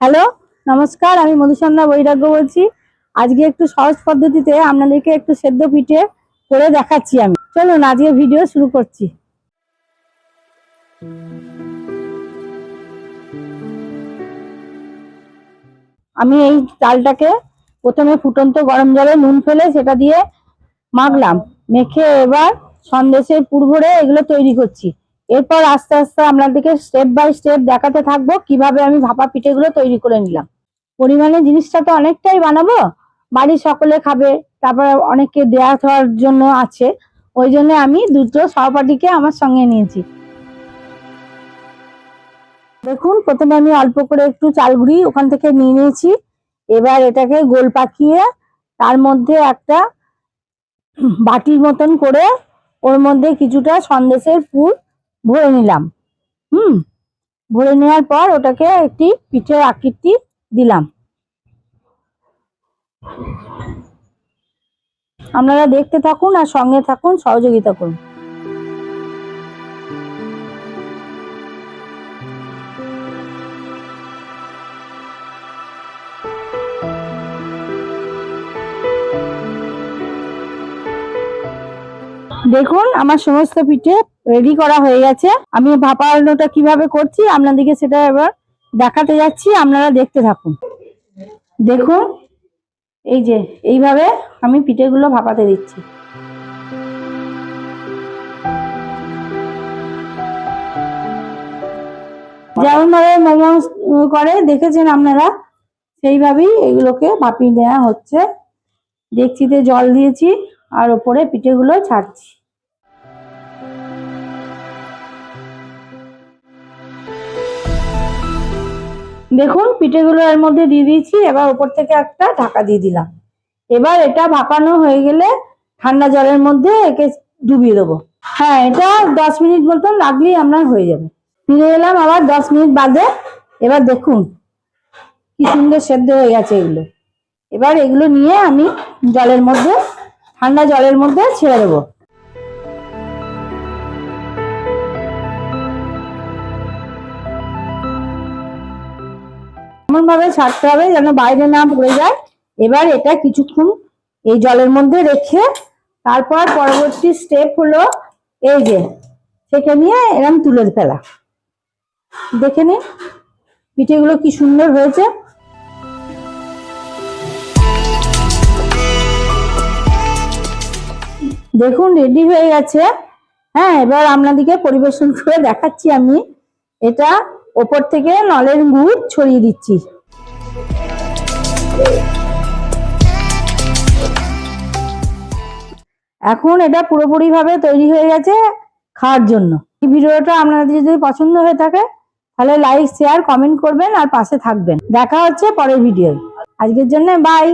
Hello, নমস্কার, আমি মধুসন্ধ্যা বৈরাগ্য বলছি। আজকে একটু সহজ পদ্ধতিতে আপনাদেরকে একটু সেদ্ধ পিঠে করে দেখাচ্ছি আমি। চলুন আজকে ভিডিও শুরু করছি। আমি এই চালটাকে প্রথমে ফুটন্ত গরম জলে নুন ফেলে সেটা দিয়ে মাখলাম। মেখে এবার সন্দেশের পুর এগুলো তৈরি করছি। এরপর আস্তে আস্তে আপনাদেরকে স্টেপ বাই স্টেপ দেখাতে থাকব কীভাবে আমি ভাপা পিঠেগুলো তৈরি করে নিলাম। পরিমাণে জিনিসটা তো অনেকটাই বানাবো বাড়ির সকলে খাবে, তারপরে অনেককে দেওয়া থাওয়ার জন্য আছে, ওই জন্য আমি দুটো সহপাঠীকে আমার সঙ্গে নিয়েছি। দেখুন, প্রথমে আমি অল্প করে একটু চাল গুঁড়ি ওখান থেকে নিয়ে নিয়েছি, এবার এটাকে গোল পাকিয়ে তার মধ্যে একটা বাটির মতন করে ওর মধ্যে কিছুটা সন্দেশের পুর ভরে নিলাম। হুম? ভরে নেওয়ার পর ওটাকে একটি পিঠের আকৃতি দিলাম। আপনারা দেখতে থাকুন আর সঙ্গে থাকুন, সহযোগিতা করুন। দেখুন, আমার সমস্ত পিঠে রেডি করা হয়ে গেছে। আমি ভাপানোটা কীভাবে করছি, আপনাদেরকে সেটা এবার দেখাতে যাচ্ছি, আপনারা দেখতে থাকুন। দেখুন, এই যে, এইভাবে আমি পিঠেগুলো ভাপাতে দিচ্ছি। যেমন ভাবে মোমো করে, দেখেছেন আপনারা? সেইভাবেই এগুলোকে ভাপিয়ে দেওয়া হচ্ছে। দেখছিতে জল দিয়েছি। আর ওপরে পিঠেগুলো ছাড়ছি। দেখুন, পিঠেগুলো এর মধ্যে দিয়ে দিয়েছি, এবার ওপর থেকে একটা ঢাকা দিয়ে দিলাম। এবার এটা ভাপানো হয়ে গেলে ঠান্ডা জলের মধ্যে একে ডুবিয়ে দেবো। হ্যাঁ এটা দশ মিনিট মতন লাগলেই আপনার হয়ে যাবে। ফিরে এলাম আবার দশ মিনিট বাদে। এবার দেখুন, কি সুন্দর সেদ্ধ হয়ে গেছে এগুলো। এবার এগুলো নিয়ে আমি জলের মধ্যে ঠান্ডা জলের মধ্যে ছেড়ে দেবো। এমন ভাবে ছাড়তে হবে যেন বাইরে না পড়ে যায়। এবার এটা কিছুক্ষণ এই জলের মধ্যে রেখে তারপর পরবর্তী স্টেপ হলো এই যে, সেকে নিয়ে এরম তুলে ফেলা। দেখে নিন পিঠেগুলো কি সুন্দর হয়েছে। দেখুন রেডি হয়ে গেছে। হ্যাঁ এবার আপনাদেরকে পরিবেশন করে দেখাচ্ছি আমি। এটা ওপর থেকে নলের গুড় ছড়িয়ে দিচ্ছি। এখন এটা পুরোপুরি ভাবে তৈরি হয়ে গেছে খাওয়ার জন্য। এই ভিডিওটা আপনাদের যদি পছন্দ হয়ে থাকে, তাহলে লাইক শেয়ার কমেন্ট করবেন আর পাশে থাকবেন। দেখা হচ্ছে পরের ভিডিও আজকের জন্য বাই